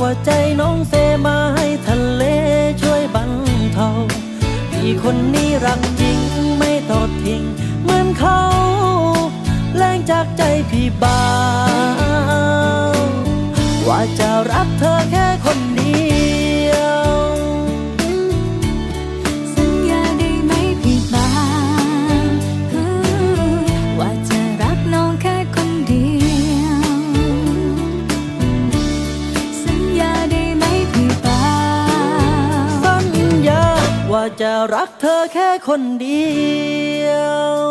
ว่าใจน้องเซมาให้ทะเลช่วยบังเทาพี่คนนี้รักจริงไม่ตอดทิ้งเหมือนเขาแรงจากใจพี่บ่าวว่าจะรักเธอแค่คน จะรักเธอแค่คนเดียว